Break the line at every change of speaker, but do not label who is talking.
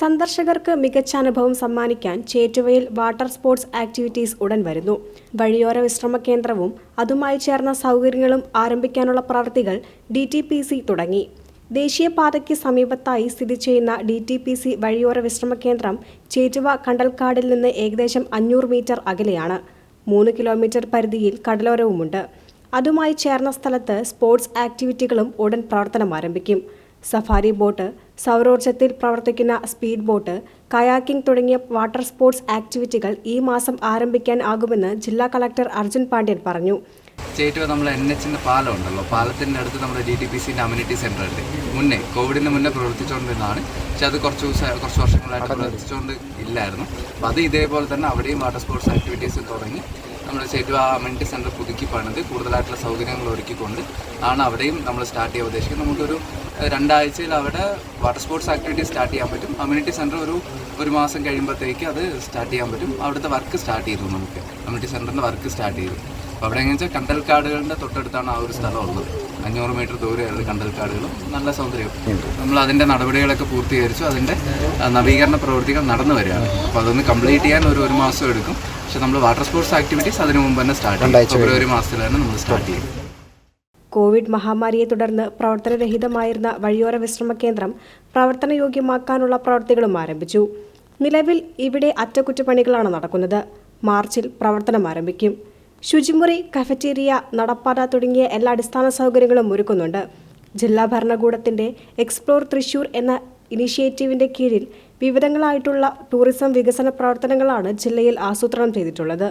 സന്ദർശകർക്ക് മികച്ച അനുഭവം സമ്മാനിക്കാൻ ചേറ്റുവയിൽ വാട്ടർ സ്പോർട്സ് ആക്ടിവിറ്റീസ് ഉടൻ വരുന്നു. വഴിയോര വിശ്രമ കേന്ദ്രവും അതുമായി ചേർന്ന സൗകര്യങ്ങളും ആരംഭിക്കാനുള്ള പ്രവൃത്തികൾ ഡി ടി പി സി തുടങ്ങി. ദേശീയപാതയ്ക്ക് സമീപത്തായി സ്ഥിതി ചെയ്യുന്ന ഡി ടി പി സി വഴിയോര വിശ്രമ കേന്ദ്രം ചേറ്റുവ കണ്ടൽക്കാടിൽ നിന്ന് ഏകദേശം അഞ്ഞൂറ് മീറ്റർ അകലെയാണ്. മൂന്ന് കിലോമീറ്റർ പരിധിയിൽ കടലോരവുമുണ്ട്. അതുമായി ചേർന്ന സ്ഥലത്ത് സ്പോർട്സ് ആക്ടിവിറ്റികളും ഉടൻ പ്രവർത്തനം ആരംഭിക്കും സഫാരി ബോട്ട് സൗരോർജത്തിൽ പ്രവർത്തിക്കുന്ന സ്പീഡ് ബോട്ട് കയാക്കിംഗ് തുടങ്ങിയ വാട്ടർ സ്പോർട്സ് ആക്ടിവിറ്റികൾ ഈ മാസം ആരംഭിക്കാൻ ആകുമെന്ന് ജില്ലാ കളക്ടർ അർജുൻ പാണ്ഡ്യൻ പറഞ്ഞു.
ചേറ്റുവ നമ്മൾ എൻ എച്ചിന്റെ പാലം ഉണ്ടല്ലോ പാലത്തിന്റെ അടുത്ത് നമ്മുടെ ഡി ടി പി സിന്റെ അമ്യൂണിറ്റി സെന്റർ ഉണ്ട്. മുന്നേ കോവിഡിന് മുന്നേ പ്രവർത്തിച്ചുകൊണ്ടിരുന്നതാണ്. പക്ഷെ അത് കുറച്ച് ദിവസം കുറച്ച് വർഷങ്ങളായിട്ട് പ്രവർത്തിച്ചുകൊണ്ട് ഇല്ലായിരുന്നു. അപ്പോൾ അത് ഇതേപോലെ തന്നെ അവിടെയും വാട്ടർ സ്പോർട്സ് ആക്ടിവിറ്റീസ് തുടങ്ങി. നമ്മൾ സ്റ്റേറ്റ് കമ്മ്യൂണിറ്റി സെന്റർ പുതുക്കി പണിത് കൂടുതലായിട്ടുള്ള സൗകര്യങ്ങൾ ഒരുക്കിക്കൊണ്ട് ആണ് അവിടെയും നമ്മൾ സ്റ്റാർട്ട് ചെയ്യാൻ ഉദ്ദേശിക്കുന്നത്. നമുക്കൊരു രണ്ടാഴ്ചയിൽ അവിടെ വാട്ടർ സ്പോർട്സ് ആക്ടിവിറ്റി സ്റ്റാർട്ട് ചെയ്യാൻ പറ്റും. കമ്മ്യൂണിറ്റി സെന്റർ ഒരു ഒരു മാസം കഴിയുമ്പോഴത്തേക്ക് അത് സ്റ്റാർട്ട് ചെയ്യാൻ പറ്റും. അവിടുത്തെ വർക്ക് സ്റ്റാർട്ട് ചെയ്തു നമുക്ക്. കമ്മ്യൂണിറ്റി സെന്ററിന്റെ വർക്ക് സ്റ്റാർട്ട് ചെയ്തു. അപ്പോൾ അവിടെ എങ്ങനെ വെച്ചാൽ കണ്ടൽക്കാടുകളുടെ തൊട്ടടുത്താണ് ആ ഒരു സ്ഥലം ഉള്ളത് അഞ്ഞൂറ് മീറ്റർ ദൂരെയുള്ള കണ്ടൽക്കാടുകളും നല്ല സൗന്ദര്യം. നമ്മൾ അതിന്റെ നടപടികളൊക്കെ പൂർത്തീകരിച്ചു. അതിന്റെ നവീകരണ പ്രവൃത്തികൾ നടന്നു വരികയാണ്. അപ്പോൾ അതൊന്ന് കംപ്ലീറ്റ് ചെയ്യാൻ ഒരു ഒരു മാസം എടുക്കും. പക്ഷെ നമ്മൾ വാട്ടർ സ്പോർട്സ് ആക്ടിവിറ്റീസ് അതിനു മുമ്പ് തന്നെ സ്റ്റാർട്ട് ചെയ്യും ഫെബ്രുവരി മാസത്തിൽ തന്നെ നമ്മൾ സ്റ്റാർട്ട് ചെയ്യും
കോവിഡ് മഹാമാരിയെ തുടർന്ന് പ്രവർത്തനരഹിതമായിരുന്ന വഴിയോര വിശ്രമ കേന്ദ്രം പ്രവർത്തനയോഗ്യമാക്കാനുള്ള പ്രവൃത്തികളും ആരംഭിച്ചു. നിലവിൽ ഇവിടെ അറ്റകുറ്റപ്പണികളാണ് നടക്കുന്നത്. മാർച്ചിൽ പ്രവർത്തനം ആരംഭിക്കും. ശുചിമുറി കഫറ്റീരിയ നടപ്പാത തുടങ്ങിയ എല്ലാ അടിസ്ഥാന സൗകര്യങ്ങളും ഒരുക്കുന്നുണ്ട്. ജില്ലാ ഭരണകൂടത്തിന്റെ എക്സ്പ്ലോർ തൃശൂർ എന്ന ഇനിഷ്യേറ്റീവിന്റെ കീഴിൽ വിവിധങ്ങളായിട്ടുള്ള ടൂറിസം വികസന പ്രവർത്തനങ്ങളാണ് ജില്ലയിൽ ആസൂത്രണം ചെയ്തിട്ടുള്ളത്.